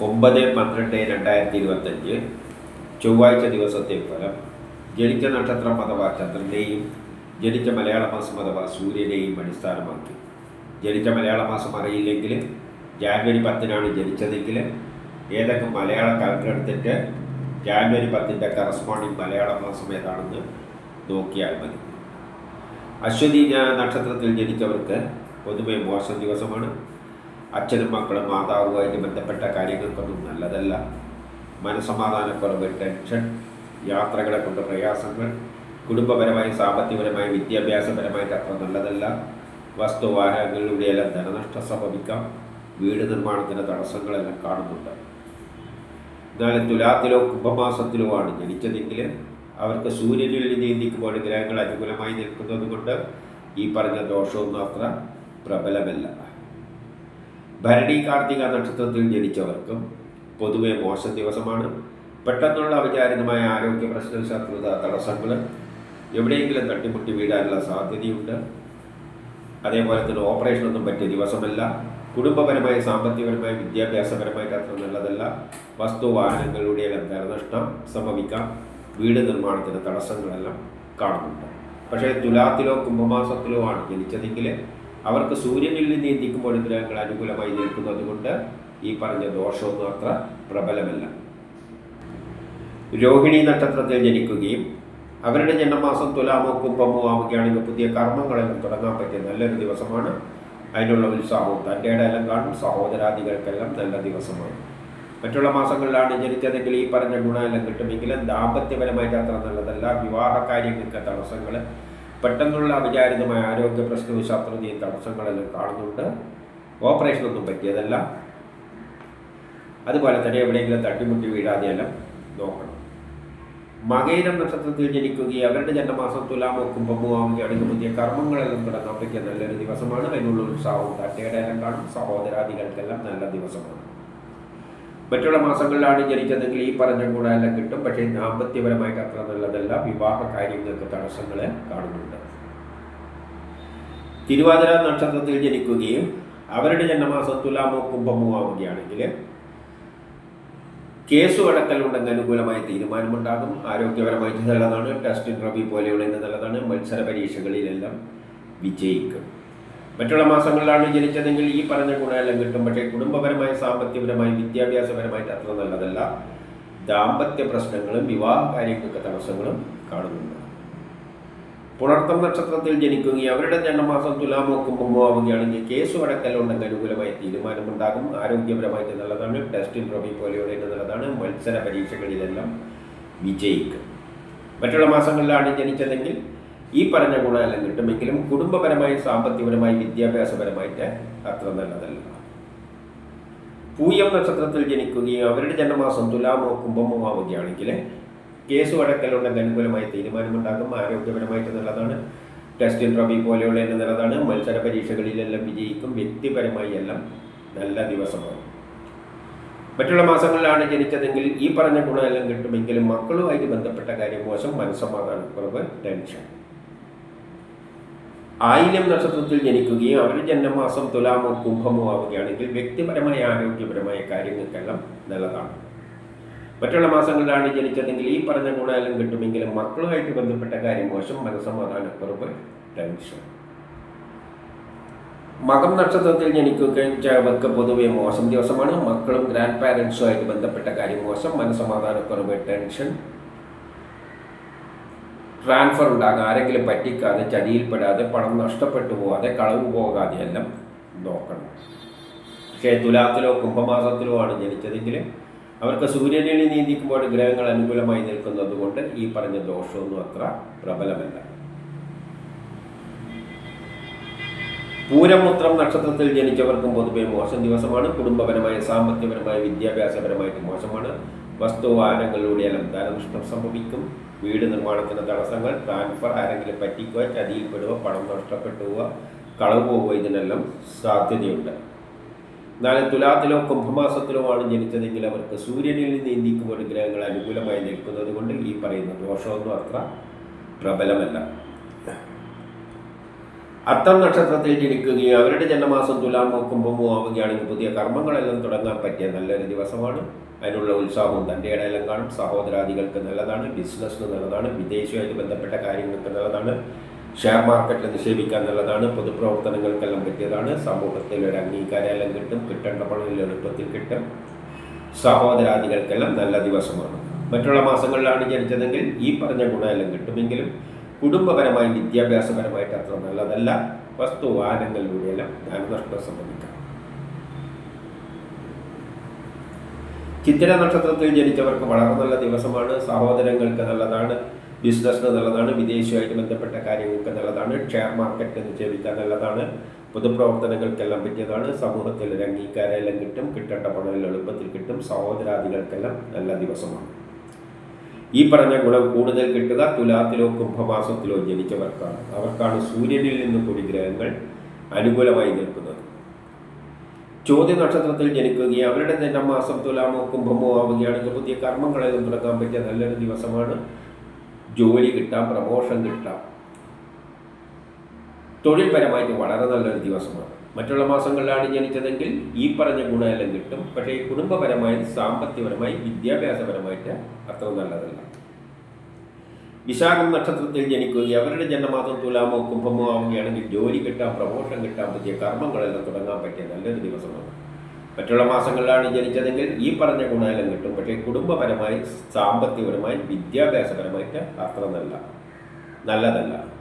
ഒമ്പത് പന്ത്രണ്ട് രണ്ടായിരത്തി ഇരുപത്തഞ്ച് ചൊവ്വാഴ്ച ദിവസത്തെ ഫലം ജനിച്ച നക്ഷത്രം അഥവാ ചന്ദ്രനെയും ജനിച്ച മലയാള മാസം അഥവാ സൂര്യനെയും അടിസ്ഥാനമാക്കി. ജനിച്ച മലയാള മാസം അറിയില്ലെങ്കിൽ ജാനുവരി പത്തിനാണ് ജനിച്ചതെങ്കിൽ ഏതൊക്കെ മലയാള കലണ്ടർ എടുത്തിട്ട് ജാനുവരി പത്തിന്റെ കറസ്പോണ്ടിങ് മലയാള മാസം ഏതാണെന്ന് നോക്കിയാൽ മതി. അശ്വതി നക്ഷത്രത്തിൽ ജനിച്ചവർക്ക് പൊതുവെ മോശം ദിവസമാണ്. അച്ഛനും മക്കളും മാതാവുമായിട്ട് ബന്ധപ്പെട്ട കാര്യങ്ങൾക്കൊന്നും നല്ലതല്ല. മനസമാധാനക്കുറവ് ടെൻഷൻ യാത്രകളെ കൊണ്ട് പ്രയാസങ്ങൾ കുടുംബപരമായി സാമ്പത്തികപരമായി വിദ്യാഭ്യാസപരമായിട്ട് അത്ര നല്ലതല്ല. വസ്തുവാഹനങ്ങളിലൂടെയെല്ലാം ധനനഷ്ടം സംഭവിക്കാം. വീട് നിർമ്മാണത്തിന് തടസ്സങ്ങളെല്ലാം കാണുന്നുണ്ട്. എന്നാലും തുലാത്തിലോ കുംഭമാസത്തിലോ ആണ് ജനിച്ചതെങ്കിൽ അവർക്ക് സൂര്യനിൽ നീന്തിക്കുമ്പോൾ ഗ്രഹങ്ങൾ അനുകൂലമായി നിൽക്കുന്നത് കൊണ്ട് ഈ പറഞ്ഞ ദോഷവും അത്ര പ്രബലമല്ല. ഭരണി കാർത്തിക നക്ഷത്രത്തിൽ ജനിച്ചവർക്കും പൊതുവെ മോശം ദിവസമാണ് പെട്ടെന്നുള്ള അവിചാരിതമായ ആരോഗ്യ പ്രശ്ന ശത്രുത തടസ്സങ്ങൾ എവിടെയെങ്കിലും തട്ടിമുട്ടി വീഴാനുള്ള സാധ്യതയുണ്ട്. അതേപോലെ തന്നെ ഓപ്പറേഷനൊന്നും പറ്റിയ ദിവസമല്ല. കുടുംബപരമായി സാമ്പത്തികപരമായി വിദ്യാഭ്യാസപരമായിട്ട് അത്ര നല്ലതല്ല വസ്തു വാഹനങ്ങളുടെ ധനനഷ്ടം സംഭവിക്കാം. വീട് നിർമ്മാണത്തിന് തടസ്സങ്ങളെല്ലാം കാണുന്നുണ്ട്. പക്ഷേ തുലാത്തിലോ കുംഭമാസത്തിലോ ആണ് ജനിച്ചതെങ്കിൽ അവർക്ക് സൂര്യനിൽ നിന്ന് എത്തിക്കുമ്പോൾ ഗ്രഹങ്ങൾ അനുകൂലമായി നിൽക്കുന്നത്? കൊണ്ട് ഈ പറഞ്ഞ ദോഷമൊന്നും അത്ര പ്രബലമല്ല. രോഹിണി നക്ഷത്രത്തിൽ ജനിക്കുകയും അവരുടെ ജന്മമാസം തുലാമോ കുംഭമോ ആവുകയാണെങ്കിൽ പുതിയ കർമ്മങ്ങളെല്ലാം തുടങ്ങാൻ പറ്റിയ നല്ലൊരു ദിവസമാണ്. അതിനുള്ള ഉത്സാഹവും തന്റെ ഇടയെല്ലാം കാണും. സഹോദരാദികൾക്കെല്ലാം നല്ല ദിവസമാണ്. മറ്റുള്ള മാസങ്ങളിലാണ് ജനിച്ചതെങ്കിൽ ഈ പറഞ്ഞ ഗുണമെല്ലാം കിട്ടുമെങ്കിലും ദാമ്പത്യപരമായിട്ട് അത്ര നല്ലതല്ല. വിവാഹ കാര്യങ്ങൾക്ക് തടസ്സങ്ങൾ പെട്ടെന്നുള്ള അവിചാരിതമായ ആരോഗ്യ പ്രശ്നവും ശത്രുതയും തടസ്സങ്ങളെല്ലാം കാണുന്നുണ്ട്. ഓപ്പറേഷനൊന്നും പറ്റിയതല്ല. അതുപോലെ തന്നെ എവിടെയെങ്കിലും തട്ടിമുട്ടി വീഴാതെയെല്ലാം നോക്കണം. മകയിരം നക്ഷത്രത്തിൽ ജനിക്കുകയും അവരുടെ ജന്മമാസം തുലാമോ കുംഭമോ ആവുകയാണെങ്കിൽ പുതിയ കർമ്മങ്ങളെല്ലാം തുടങ്ങാൻ പറ്റിയ നല്ലൊരു ദിവസമാണ്. അതിനുള്ള ഉത്സാഹവും തട്ടയുടെ എല്ലാം കാണും. സഹോദരാദികൾക്കെല്ലാം നല്ല ദിവസമാണ്. മറ്റുള്ള മാസങ്ങളിലാണ് ജനിച്ചതെങ്കിൽ ഈ പറഞ്ഞ ഗുണമെല്ലാം കിട്ടും. പക്ഷേ ദാമ്പത്യപരമായിട്ട് അത്ര നല്ലതല്ല. വിവാഹ കാര്യങ്ങൾക്ക് തടസ്സങ്ങൾ കാണുന്നുണ്ട്. തിരുവാതിര നക്ഷത്രത്തിൽ ജനിക്കുകയും അവരുടെ ജന്മമാസം തുലാമോ കുംഭമോ ആവുകയാണെങ്കിൽ കേസ് അടക്കലുണ്ടെങ്കിൽ അനുകൂലമായ തീരുമാനമുണ്ടാകും. ആരോഗ്യപരമായിട്ട് നല്ലതാണ്. ടെസ്റ്റ് റബി പോലെയുള്ള നല്ലതാണ്. മത്സര പരീക്ഷകളിലെല്ലാം വിജയിക്കും. മറ്റുള്ള മാസങ്ങളിലാണ് ജനിച്ചതെങ്കിൽ ഈ പറഞ്ഞ ഗുണമെല്ലാം കിട്ടും. പക്ഷേ കുടുംബപരമായി സാമ്പത്തികപരമായി വിദ്യാഭ്യാസപരമായിട്ട് അത്ര നല്ലതല്ല. ദാമ്പത്യ പ്രശ്നങ്ങളും വിവാഹ കാര്യങ്ങൾക്ക് തടസ്സങ്ങളും കാണുന്നുണ്ട്. പുണർത്തം നക്ഷത്രത്തിൽ ജനിക്കുകയും അവരുടെ ജന്മമാസം തുലാമോ കുംഭമോ ആവുകയാണെങ്കിൽ കേസ് അടക്കലുണ്ടെങ്കിൽ അനുകൂലമായ തീരുമാനമുണ്ടാകും. ആരോഗ്യപരമായിട്ട് നല്ലതാണ്. ടെസ്റ്റിൻ റബി പോലെയുള്ള നല്ലതാണ്. മത്സര പരീക്ഷകളിലെല്ലാം വിജയിക്കും. മറ്റുള്ള മാസങ്ങളിലാണ് ജനിച്ചതെങ്കിൽ ഈ പറഞ്ഞ ഗുണമെല്ലാം കിട്ടുമെങ്കിലും കുടുംബപരമായി സാമ്പത്തികപരമായി വിദ്യാഭ്യാസപരമായിട്ട് അത്ര നല്ലതല്ല. പൂയം നക്ഷത്രത്തിൽ ജനിക്കുകയും അവരുടെ ജന്മമാസം തുലാമോ കുംഭമോ ആവുകയാണെങ്കിൽ കേസ് വഴക്കലുണ്ടെങ്കിൽ അനുകൂലമായ തീരുമാനമുണ്ടാകും ആരോഗ്യപരമായിട്ട് നല്ലതാണ്. ടെസ്റ്റിൻ റബി പോലെയുള്ള എന്നെ നല്ലതാണ്. മത്സര പരീക്ഷകളിലെല്ലാം വിജയിക്കും. വ്യക്തിപരമായി എല്ലാം നല്ല ദിവസമാണ്. മറ്റുള്ള മാസങ്ങളിലാണ് ജനിച്ചതെങ്കിൽ ഈ പറഞ്ഞ ഗുണമെല്ലാം കിട്ടുമെങ്കിലും മക്കളുമായിട്ട് ബന്ധപ്പെട്ട കാര്യം മോശം. മനസ്സമാധാനക്കുറവ് ടെൻഷൻ. ആയില്യം നക്ഷത്രത്തിൽ ജനിക്കുകയും അവരുടെ ജന്മമാസം തുലാമോ കുംഭമോ ആവുകയാണെങ്കിൽ വ്യക്തിപരമായ ആരോഗ്യപരമായ കാര്യങ്ങൾക്കെല്ലാം നല്ലതാണ്. മറ്റുള്ള മാസങ്ങളിലാണ് ജനിച്ചതെങ്കിൽ ഈ പറഞ്ഞ ഗുണമെല്ലാം കിട്ടുമെങ്കിലും മക്കളുമായിട്ട് ബന്ധപ്പെട്ട കാര്യം മോശം മനസ്സമാധാനക്കുറവ് ടെൻഷൻ. മകം നക്ഷത്രത്തിൽ ജനിക്കുകൾക്ക് പൊതുവെ മോശം ദിവസമാണ്. മക്കളും ഗ്രാൻഡ് പാരൻസുമായിട്ട് ബന്ധപ്പെട്ട കാര്യം മോശം മനസ്സമാധാനക്കുറവ് ടെൻഷൻ. ട്രാൻസ്ഫർ ഉണ്ടാകാൻ ആരെങ്കിലും പറ്റിക്കാതെ ചതിയിൽപ്പെടാതെ പണം നഷ്ടപ്പെട്ടു പോകാതെ കളവ് പോകാതെ എല്ലാം നോക്കണം. പക്ഷേ തുലാത്തിലോ കുംഭമാസത്തിലോ ആണ് ജനിച്ചതെങ്കിൽ അവർക്ക് സൂര്യനിൽ നീന്തിക്കുമ്പോൾ ഗ്രഹങ്ങൾ അനുകൂലമായി നിൽക്കുന്നതുകൊണ്ട് ഈ പറഞ്ഞ ദോഷമൊന്നും അത്ര പ്രബലമല്ല. പൂരമുത്രം നക്ഷത്രത്തിൽ ജനിച്ചവർക്കും പൊതുവെ മോശം ദിവസമാണ്. കുടുംബപരമായ സാമ്പത്തികപരമായ വിദ്യാഭ്യാസപരമായിട്ട് മോശമാണ്. വസ്തുവാഹനങ്ങളിലൂടെ എല്ലാം ധനനഷ്ടം സംഭവിക്കും. വീട് നിർമ്മാണത്തിന് തടസ്സങ്ങൾ ട്രാൻസ്ഫർ ആരെങ്കിലും പറ്റിക്കുക ചതിയിൽപ്പെടുക പണം നഷ്ടപ്പെട്ടു പോവുക കളവ് പോവുക ഇതിനെല്ലാം സാധ്യതയുണ്ട്. എന്നാൽ തുലാത്തിലോ കുംഭമാസത്തിലോ ആണ് ജനിച്ചതെങ്കിൽ അവർക്ക് സൂര്യനിൽ നിന്ന് നീന്തിക്കുമ്പോൾ ഗ്രഹങ്ങൾ അനുകൂലമായി നിൽക്കുന്നത് കൊണ്ട് ഈ പറയുന്ന ദോഷമൊന്നും അത്ര പ്രബലമല്ല. അത്തം നക്ഷത്രത്തിൽ ജനിക്കുകയും അവരുടെ ജന്മമാസം തുലാം കുംഭമോ ആവുകയാണെങ്കിൽ പുതിയ കർമ്മങ്ങളെല്ലാം തുടങ്ങാൻ പറ്റിയ നല്ലൊരു ദിവസമാണ്. അതിനുള്ള ഉത്സാഹവും തന്റെ ഇടയിലും കാണും. സഹോദരാദികൾക്ക് നല്ലതാണ് ബിസിനസ്സിന് നല്ലതാണ് വിദേശവുമായിട്ട് ബന്ധപ്പെട്ട കാര്യങ്ങൾക്ക് നല്ലതാണ് ഷെയർ മാർക്കറ്റിൽ നിക്ഷേപിക്കാൻ നല്ലതാണ് പൊതുപ്രവർത്തനങ്ങൾക്കെല്ലാം പറ്റിയതാണ്. സമൂഹത്തിൽ ഒരു അംഗീകാരമെല്ലാം കിട്ടും കിട്ടേണ്ട പണം എളുപ്പത്തിൽ കിട്ടും. സഹോദരാദികൾക്കെല്ലാം നല്ല ദിവസമാണ്. മറ്റുള്ള മാസങ്ങളിലാണ് ജനിച്ചതെങ്കിൽ ഈ പറഞ്ഞ ഗുണമെല്ലാം കിട്ടുമെങ്കിലും കുടുംബപരമായി വിദ്യാഭ്യാസപരമായിട്ട് അത്ര നല്ലതല്ല. വസ്തു വാഹനങ്ങളിലൂടെയെല്ലാം ധനനഷ്ടം സംഭവിക്കാം. ചിത്തിര നക്ഷത്രത്തിൽ ജനിച്ചവർക്ക് വളരെ നല്ല ദിവസമാണ്. സഹോദരങ്ങൾക്ക് നല്ലതാണ്. ബിസിനസ്സിന് നല്ലതാണ്. വിദേശവുമായിട്ട് ബന്ധപ്പെട്ട കാര്യങ്ങൾക്ക് നല്ലതാണ്. ഷെയർ മാർക്കറ്റ് നിക്ഷേപിക്കാൻ നല്ലതാണ്. പൊതുപ്രവർത്തനങ്ങൾക്കെല്ലാം പറ്റിയതാണ്. സമൂഹത്തിൽ ഒരു അംഗീകാരമെല്ലാം കിട്ടും. കിട്ടേണ്ട പണമെല്ലാം എളുപ്പത്തിൽ കിട്ടും. സഹോദരാദികൾക്കെല്ലാം നല്ല ദിവസമാണ്. ഈ പറഞ്ഞ ഗുണം കൂടുതൽ കിട്ടുക തുലാത്തിലോ കുംഭമാസത്തിലോ ജനിച്ചവർക്കാണ്. അവർക്കാണ് സൂര്യനിൽ നിന്ന് കൂടി ഗ്രഹങ്ങൾ അനുകൂലമായി നിൽക്കുന്നത്. ചോദ്യ നക്ഷത്രത്തിൽ ജനിക്കുകയും അവരുടെ തന്നെ മാസം തുലാമോ കുംഭമോ ആവുകയാണെങ്കിൽ പുതിയ കർമ്മങ്ങളെല്ലാം തുടങ്ങാൻ പറ്റിയ നല്ലൊരു ദിവസമാണ്. ജോലി കിട്ടാം പ്രമോഷൻ കിട്ടാം. തൊഴിൽപരമായിട്ട് വളരെ നല്ലൊരു ദിവസമാണ്. മറ്റുള്ള മാസങ്ങളിലാണ് ജനിച്ചതെങ്കിൽ ഈ പറഞ്ഞ ഗുണമെല്ലാം കിട്ടും. പക്ഷേ കുടുംബപരമായി സാമ്പത്തികപരമായി വിദ്യാഭ്യാസപരമായിട്ട് അത്ര നല്ലതല്ല. വിശാഖം നക്ഷത്രത്തിൽ ജനിക്കുകയും അവരുടെ ജന്മമാസം തുലാമോ കുംഭമോ ആവുകയാണെങ്കിൽ ജോലി കിട്ടാം പ്രമോഷൻ കിട്ടാൻ പറ്റിയ കർമ്മങ്ങളെല്ലാം തുടങ്ങാൻ പറ്റിയ നല്ലൊരു ദിവസമാണ്. മറ്റുള്ള മാസങ്ങളിലാണ് ജനിച്ചതെങ്കിൽ ഈ പറഞ്ഞ ഗുണമെല്ലാം കിട്ടും. പക്ഷേ കുടുംബപരമായി സാമ്പത്തികപരമായി വിദ്യാഭ്യാസപരമായിട്ട് അത്ര നല്ല നല്ലതല്ല.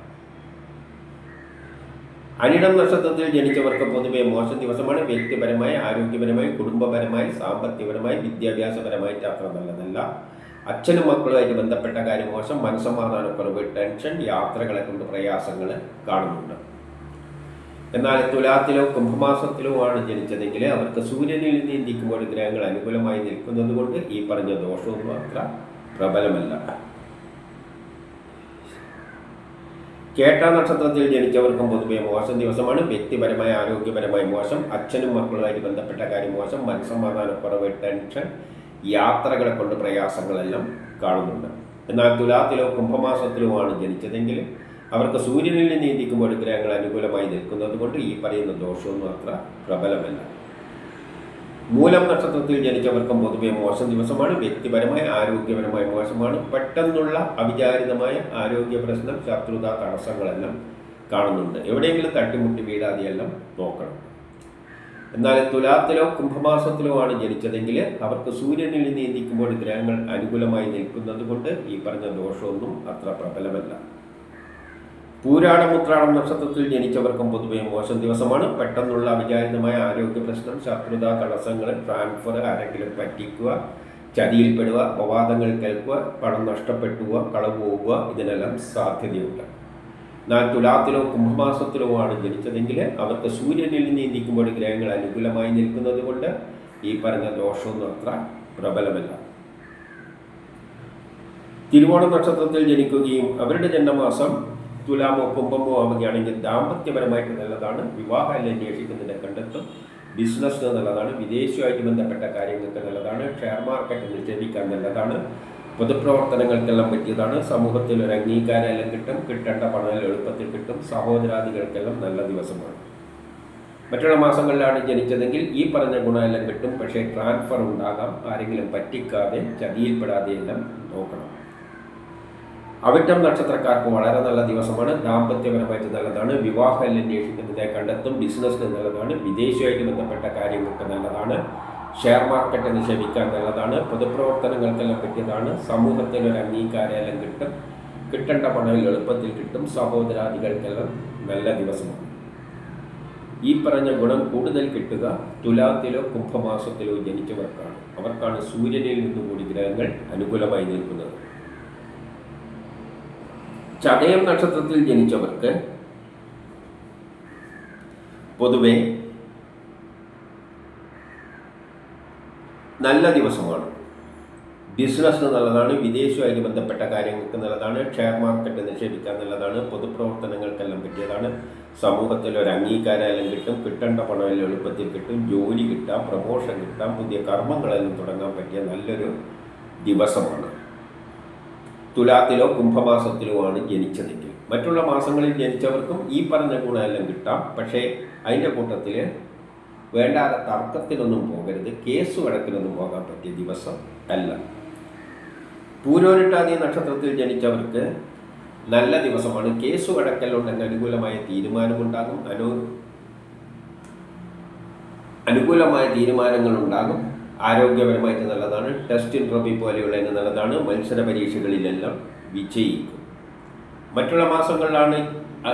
അനിടം നക്ഷത്രത്തിൽ ജനിച്ചവർക്ക് പൊതുവെ മോശം ദിവസമാണ്. വ്യക്തിപരമായി ആരോഗ്യപരമായി കുടുംബപരമായി സാമ്പത്തികപരമായി വിദ്യാഭ്യാസപരമായിട്ട് അത്ര നല്ലതല്ല. അച്ഛനും മക്കളുമായിട്ട് ബന്ധപ്പെട്ട കാര്യം മോശം. മനസ്സമാധാനക്കുറവ് ടെൻഷൻ യാത്രകളെ കൊണ്ട് പ്രയാസങ്ങൾ കാണുന്നുണ്ട്. എന്നാൽ തുലാത്തിലോ കുംഭമാസത്തിലോ ആണ് ജനിച്ചതെങ്കിൽ അവർക്ക് സൂര്യനിൽ നീന്തിക്കുമ്പോൾ ഗ്രഹങ്ങൾ അനുകൂലമായി നിൽക്കുന്നതുകൊണ്ട് ഈ പറഞ്ഞ ദോഷവും അത്ര പ്രബലമല്ല. കേട്ട നക്ഷത്രത്തിൽ ജനിച്ചവർക്കും പൊതുവെ മോശം ദിവസമാണ്. വ്യക്തിപരമായ ആരോഗ്യപരമായ മോശം അച്ഛനും മക്കളുമായിട്ട് ബന്ധപ്പെട്ട കാര്യം മോശം മനസ്സമാധാനക്കുറവ് ടെൻഷൻ യാത്രകളെ കൊണ്ട് പ്രയാസങ്ങളെല്ലാം കാണുന്നുണ്ട്. എന്നാൽ തുലാത്തിലോ കുംഭമാസത്തിലുമാണ് ജനിച്ചതെങ്കിൽ അവർക്ക് സൂര്യനിൽ നീതിക്കുമ്പോൾ ഗ്രഹങ്ങൾ അനുകൂലമായി നിൽക്കുന്നത് കൊണ്ട് ഈ പറയുന്ന ദോഷമൊന്നും അത്ര പ്രബലമല്ല. മൂലം നക്ഷത്രത്തിൽ ജനിച്ചവർക്കും പൊതുവെ മോശം ദിവസമാണ് വ്യക്തിപരമായ ആരോഗ്യപരമായ മോശമാണ്. പെട്ടെന്നുള്ള അവിചാരിതമായ ആരോഗ്യ പ്രശ്നം ശത്രുത തടസ്സങ്ങളെല്ലാം കാണുന്നുണ്ട്. എവിടെയെങ്കിലും തട്ടിമുട്ടി വീഴാതെയെല്ലാം നോക്കണം. എന്നാൽ തുലാത്തിലോ കുംഭമാസത്തിലോ ആണ് ജനിച്ചതെങ്കിൽ അവർക്ക് സൂര്യനിൽ നീന്തിക്കുമ്പോൾ ഗ്രഹങ്ങൾ അനുകൂലമായി നിൽക്കുന്നത് കൊണ്ട് ഈ പറഞ്ഞ ദോഷമൊന്നും അത്ര പ്രബലമല്ല. പൂരാടമുത്രാടം നക്ഷത്രത്തിൽ ജനിച്ചവർക്കും പൊതുവെ മോശം ദിവസമാണ്. പെട്ടെന്നുള്ള അവിചാരിതമായ ആരോഗ്യ പ്രശ്നം ശത്രുത തടസ്സങ്ങൾ ട്രാൻസ്ഫർ ആരെങ്കിലും പറ്റിക്കുക ചതിയിൽപ്പെടുക അപവാദങ്ങൾ കേൾക്കുക പണം നഷ്ടപ്പെട്ടുക കളവ് പോവുക ഇതിനെല്ലാം സാധ്യതയുണ്ട്. എന്നാൽ തുലാത്തിലോ കുംഭമാസത്തിലോ ആണ് ജനിച്ചതെങ്കിൽ അവർക്ക് സൂര്യനിൽ നീന്തിക്കുമ്പോൾ ഗ്രഹങ്ങൾ അനുകൂലമായി നിൽക്കുന്നത് കൊണ്ട് ഈ പറഞ്ഞ ദോഷമൊന്നും അത്ര പ്രബലമല്ല. തിരുവോണ നക്ഷത്രത്തിൽ ജനിക്കുകയും അവരുടെ ജന്മമാസം തുലാമോ കുംഭമോ ആവുകയാണെങ്കിൽ ദാമ്പത്യപരമായിട്ട് നല്ലതാണ്. വിവാഹം അന്വേഷിക്കുന്നതിന്റെ കണ്ടെത്തും. ബിസിനസ് നല്ലതാണ്. വിദേശവുമായിട്ട് ബന്ധപ്പെട്ട കാര്യങ്ങൾക്ക് നല്ലതാണ്. ഷെയർ മാർക്കറ്റ് നിക്ഷേപിക്കാൻ നല്ലതാണ്. പൊതുപ്രവർത്തനങ്ങൾക്കെല്ലാം പറ്റിയതാണ്. സമൂഹത്തിൽ ഒരു അംഗീകാരമെല്ലാം കിട്ടും. കിട്ടേണ്ട പണം എളുപ്പത്തിൽ കിട്ടും. സഹോദരാദികൾക്കെല്ലാം നല്ല ദിവസമാണ്. മറ്റുള്ള മാസങ്ങളിലാണ് ജനിച്ചതെങ്കിൽ ഈ പറഞ്ഞ ഗുണമെല്ലാം കിട്ടും. പക്ഷേ ട്രാൻസ്ഫർ ഉണ്ടാകാം. ആരെങ്കിലും പറ്റിക്കാതെ ചതിയിൽപ്പെടാതെ എല്ലാം നോക്കണം. അവിട്ടം നക്ഷത്രക്കാർക്ക് വളരെ നല്ല ദിവസമാണ്. ദാമ്പത്യപരമായിട്ട് നല്ലതാണ്. വിവാഹം അന്വേഷിക്കുന്നതിനെ കണ്ടെത്തും ബിസിനസ്സിന് നല്ലതാണ് വിദേശമായിട്ട് ബന്ധപ്പെട്ട കാര്യങ്ങൾക്ക് നല്ലതാണ്. ഷെയർ മാർക്കറ്റ് നിക്ഷേപിക്കാൻ നല്ലതാണ്. പൊതുപ്രവർത്തനങ്ങൾക്കെല്ലാം പറ്റിയതാണ്. സമൂഹത്തിൽ ഒരു അംഗീകാരമെല്ലാം കിട്ടും. കിട്ടേണ്ട പണം എളുപ്പത്തിൽ കിട്ടും. സഹോദരാദികൾക്കെല്ലാം നല്ല ദിവസമാണ്. ഈ പറഞ്ഞ ഗുണം കൂടുതൽ കിട്ടുക തുലാത്തിലോ കുംഭമാസത്തിലോ ജനിച്ചവർക്കാണ്. അവർക്കാണ് സൂര്യനിൽ നിന്നുകൂടി ഗ്രഹങ്ങൾ അനുകൂലമായി നിൽക്കുന്നത്. ചതയം നക്ഷത്രത്തിൽ ജനിച്ചവർക്ക് പൊതുവെ നല്ല ദിവസമാണ്. ബിസിനസ്സിന് നല്ലതാണ് വിദേശവുമായിട്ട് ബന്ധപ്പെട്ട കാര്യങ്ങൾക്ക് നല്ലതാണ് ഷെയർ മാർക്കറ്റ് നിക്ഷേപിക്കാൻ നല്ലതാണ് പൊതുപ്രവർത്തനങ്ങൾക്കെല്ലാം പറ്റിയതാണ്. സമൂഹത്തിൽ ഒരു അംഗീകാരമെല്ലാം കിട്ടും കിട്ടേണ്ട പണമെല്ലാം എളുപ്പത്തിൽ കിട്ടും ജോലി കിട്ടാം പ്രമോഷൻ കിട്ടാം പുതിയ കർമ്മങ്ങളെല്ലാം തുടങ്ങാൻ പറ്റിയ നല്ലൊരു ദിവസമാണ്. തുലാത്തിലോ കുംഭമാസത്തിലോ ആണ് ജനിച്ചതെങ്കിൽ. മറ്റുള്ള മാസങ്ങളിൽ ജനിച്ചവർക്കും ഈ പറഞ്ഞ ഗുണമെല്ലാം കിട്ടാം. പക്ഷേ അതിന്റെ കൂട്ടത്തിൽ വേണ്ടാതെ തർക്കത്തിനൊന്നും പോകരുത്. കേസ് വഴക്കിനൊന്നും പോകാൻ പറ്റിയ ദിവസം അല്ല. പൂരോരിട്ടാതി നക്ഷത്രത്തിൽ ജനിച്ചവർക്ക് നല്ല ദിവസമാണ്. കേസ് വഴക്കലുണ്ടെങ്കിൽ അനുകൂലമായ തീരുമാനമുണ്ടാകും. അനു അനുകൂലമായ തീരുമാനങ്ങൾ ഉണ്ടാകും ആരോഗ്യപരമായിട്ട് നല്ലതാണ്. ടെസ്റ്റ് ഇൻട്രോബി പോലെയുള്ള നല്ലതാണ്. മത്സര പരീക്ഷകളിലെല്ലാം വിജയിക്കും. മറ്റുള്ള മാസങ്ങളിലാണ്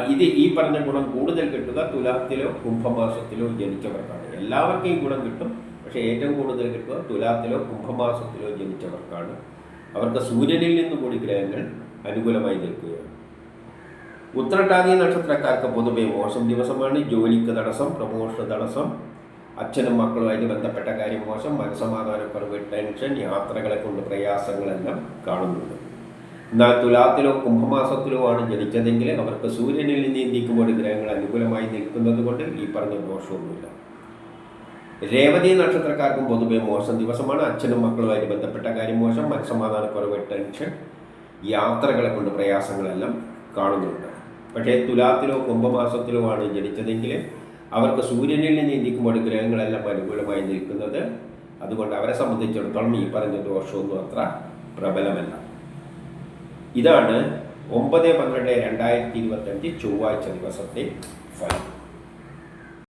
ഇത് ഈ പറഞ്ഞ ഗുണം കൂടുതൽ കിട്ടുക. തുലാത്തിലോ കുംഭമാസത്തിലോ ജനിച്ചവർക്കാണ്. എല്ലാവർക്കും ഈ ഗുണം കിട്ടും. പക്ഷേ ഏറ്റവും കൂടുതൽ കിട്ടുക തുലാത്തിലോ കുംഭമാസത്തിലോ ജനിച്ചവർക്കാണ്. അവർക്ക് സൂര്യനിൽ നിന്ന് കൂടി ഗ്രഹങ്ങൾ അനുകൂലമായി നിൽക്കുകയാണ്. ഉത്രട്ടാതി നക്ഷത്രക്കാർക്ക് പൊതുവെ മോശം ദിവസമാണ്. ജോലിക്ക് തടസ്സം പ്രമോഷണ തടസ്സം അച്ഛനും മക്കളുമായിട്ട് ബന്ധപ്പെട്ട കാര്യം മോശം. മനസമാധാനക്കുറവ് ടെൻഷൻ യാത്രകളെ കൊണ്ട് പ്രയാസങ്ങളെല്ലാം കാണുന്നുണ്ട്. എന്നാൽ തുലാത്തിലോ കുംഭമാസത്തിലോ ആണ് ജനിച്ചതെങ്കിൽ അവർക്ക് സൂര്യനിൽ നിന്ന് ഇന്ത്യക്കുമ്പോൾ ഗ്രഹങ്ങൾ അനുകൂലമായി നിൽക്കുന്നത് കൊണ്ട് ഈ പറഞ്ഞ ദോഷമൊന്നുമില്ല. രേവതി നക്ഷത്രക്കാർക്കും പൊതുവേ മോശം ദിവസമാണ്. അച്ഛനും മക്കളുമായിട്ട് ബന്ധപ്പെട്ട കാര്യം മോശം. മനസ്സമാധാനക്കുറവ് ടെൻഷൻ യാത്രകളെ കൊണ്ട് പ്രയാസങ്ങളെല്ലാം കാണുന്നുണ്ട്. പക്ഷേ തുലാത്തിലോ കുംഭമാസത്തിലോ ആണ് ജനിച്ചതെങ്കിൽ അവർക്ക് സൂര്യനിൽ നിന്ന് ഇന്ത്യക്കുമ്പോൾ ഗ്രഹങ്ങളെല്ലാം അനുകൂലമായി നിൽക്കുന്നത് അതുകൊണ്ട് അവരെ സംബന്ധിച്ചിടത്തോളം ഈ പറഞ്ഞ ദോഷമൊന്നും അത്ര പ്രബലമല്ല. ഇതാണ് ഒമ്പത് പന്ത്രണ്ട് രണ്ടായിരത്തി ഇരുപത്തഞ്ച് ചൊവ്വാഴ്ച ദിവസത്തെ ഫലം.